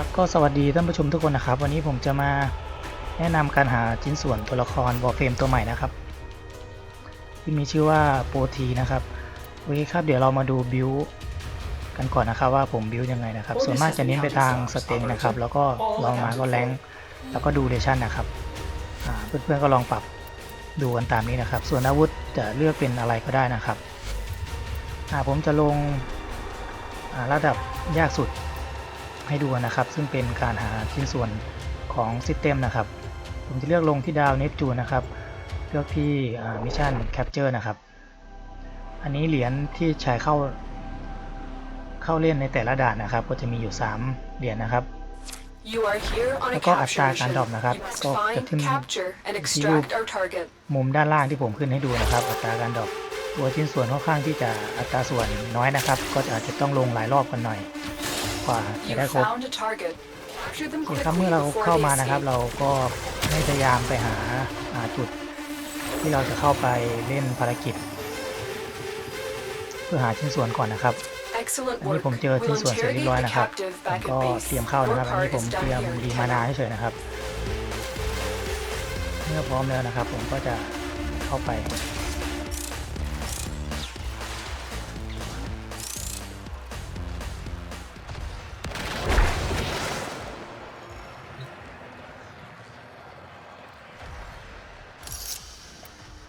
ครับก็สวัสดีท่านผู้ชมทุกคนนะครับ วันนี้ผมจะมาแนะนำการหาชิ้นส่วนตัวละครวอลเฟรมตัวใหม่นะครับ ที่มีชื่อว่าโปรทีนะครับโอเคครับเดี๋ยวเรามาดูบิวกันก่อนนะครับว่าผมบิวยังไงนะครับ ส่วนมากจะเน้นไปทางสเต็งนะครับ แล้วก็ลองมาก็แรงแล้วก็ดูเรชั่นนะครับอ่าเพื่อนๆก็ลองปรับดูกันตามนี้นะครับ ส่วนอาวุธจะเลือกเป็นอะไรก็ได้นะครับอ่าผมจะลงอ่าระดับยากสุด ให้ดูนะครับ ซึ่งเป็นการหาชิ้นส่วนของซิสเต็มนะครับ ผมจะเลือกลงที่ดาวเนปจูนนะครับ เลือกที่มิชชั่นแคปเจอร์นะครับ อันนี้เหรียญที่ใช้เข้าเข้าเล่นในแต่ละด่านนะครับ ก็จะมีอยู่ 3 เหรียญนะครับ You are here on แล้ a วก็อัต capture ราการ mission. ดรอปนะครับ You must ก็จะ find, ขึ้น capture, and ที่รูป extract our target. มุมด้านล่างที่ผมขึ้นให้ดูนะครับ อัตราการดรอปตัวชิ้นส่วนค่อนข้างที่จะอัตราส่วนน้อยนะครับ ก็อาจจะต้องลงหลายรอบกันหน่อย กว่าจะ You ได้ครบ found a target. Capture them โอเคครับ quickly เมื่อเรา before เข้า they มานะครับ escape. เราก็ให้พยายามไปหาหาจุดที่เราจะเข้าไปเล่นภารกิจ เพื่อหาชิ้นส่วนก่อนนะครับ Excellent อันนี้ work. ผมเจอชิ้น We'll ส่วนเสร็จเรียบร้อย interrogate นะ the ครับ captive ผม back ก็ at เตรียม base. เข้านะครับ Your อันนี้ part ผม is เตรียม done here. ดีมานาเฉยๆนะครับเมื่อพร้อมแล้วนะครับ ผมก็จะเข้าไป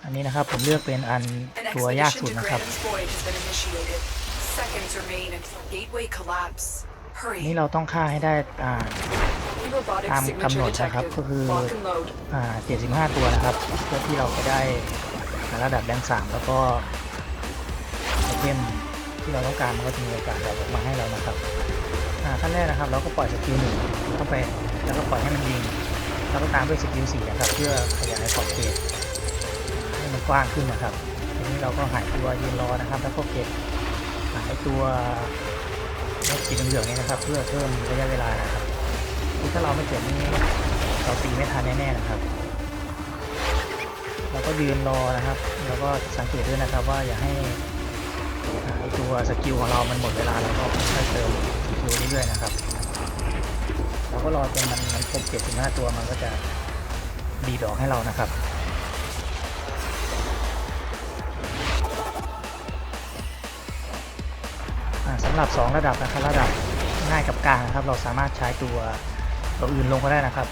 อันนี้นะครับผมเลือกเป็นอัน An ตัวยาก expedition สุด to นะครับ Graham's Void has been initiated. Seconds remain until gateway collapse. อันนี้ Hurry. เราต้องฆ่าให้ได้อ่า Robotic ตามกำหนด signature นะครับ detected. ก็คือ Lock and load. อ่า75 ตัวนะครับ เพื่อที่เราจะได้ระดับแรงสามแล้วก็ไอเทมที่เราต้องการมันก็จะมีโอกาสดรอปออกมาให้เรานะครับอ่าขั้นแรกนะครับ เราก็ปล่อยสกิลหนึ่งเข้าไปแล้วก็ปล่อยให้มันยิงแล้วก็ตามด้วยสกิลสี่นะครับ เพื่อขยายขอบเขตให้มัน กว้างขึ้นนะครับ ทีนี้เราก็หายตัวยืนรอนะครับ แล้วก็เก็บหายตัวสีเหลืองๆนี้นะครับ เพื่อเพิ่มระยะเวลานะครับคือถ้าเราไม่เก็บนี้เราตีไม่ทันแน่ๆนะครับเราก็ยืนรอนะครับ แล้วก็สังเกตด้วยนะครับว่าอย่าให้อ่าไอตัวสกิลของเรามันหมดเวลาแล้วก็ค่อยเติมสกิลเรื่อยๆนะครับเราก็รอจนมันมันครบเจ็ดถึงห้าตัวมันก็จะดีดอกให้เรานะครับ หรับ 2 ระดับนะครับระดับง่ายกับกลางนะครับ เราสามารถใช้ตัวตัวอื่นลงก็ได้นะครับ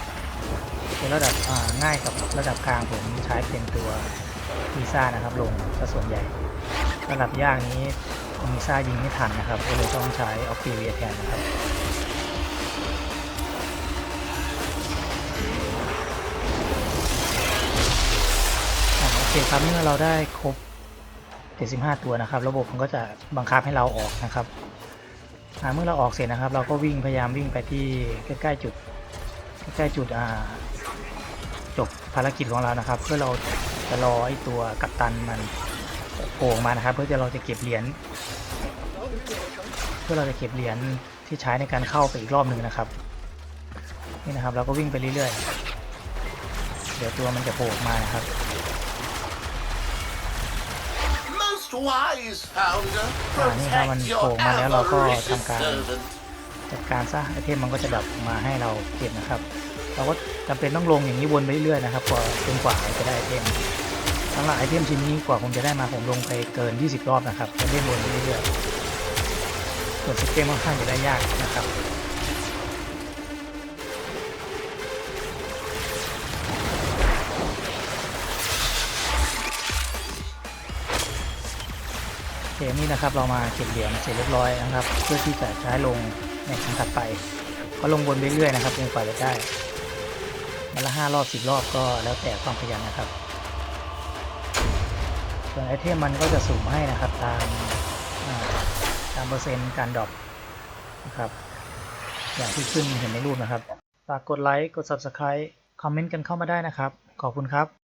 เป็นระดับง่ายกับระดับกลางผมใช้เป็นตัวมีซ่านะครับ ลงซะส่วนใหญ่ ระดับยากนี้มีซ่ายิงไม่ทันนะครับก็เลยต้องใช้ออฟฟิเวียแทนนะครับโอเคครับเมื่อเราได้ครบ 75 ตัวนะครับ ระบบมันก็จะบังคับให้เราออกนะครับเมื่อเราออกเสร็จนะครับ เราก็วิ่งพยายามวิ่งไปที่ใกล้ๆจุดใกล้ๆจุดจบภารกิจของเรานะครับ เพื่อเราจะรอไอ้ตัวกัปตันมันโผล่มานะครับ เพื่อจะเราจะเก็บเหรียญเพื่อเราจะเก็บเหรียญที่ใช้ในการเข้าไปอีกรอบหนึ่งนะครับนี่นะครับ เราก็วิ่งไปเรื่อยๆเดี๋ยวตัวมันจะโผล่มานะครับ wise founder, อ่านี่ครับมัน protect โผล่ your มาแล้วเราก็ avaricious ทำการ servant. จัดการซะไอเทมมันก็จะแบบมาให้เราเก็บนะครับ เราก็จำเป็นต้องลงอย่างนี้วนไปเรื่อยๆนะครับกว่าจนกว่าเราจะได้ไอเทมสำหรับไอเทมชิ้นนี้กว่าผมจะได้มาผมลงไปเกิน 20 รอบนะครับจะเล่นวนไปเรื่อยๆส่วนซิสเต็มค่อนข้างจะได้ยากนะครับ นี้นะครับเรามาเก็บเหรียญเสร็จเรียบร้อยนะครับ เพื่อที่จะใช้ลงในครั้งถัดไป ก็ลงวนเรื่อยๆนะครับจนกว่าจะได้วันละห้ารอบสิบรอบก็แล้วแต่ความขยันนะครับ ส่วนไอเทมมันก็จะสุ่มให้นะครับตามตามเปอร์เซ็นต์การดรอปนะครับ อย่างที่ขึ้นเห็นในรูปนะครับ ฝากกดไลค์ กด Subscribe คอมเมนต์กันเข้ามาได้นะครับ ขอบคุณครับ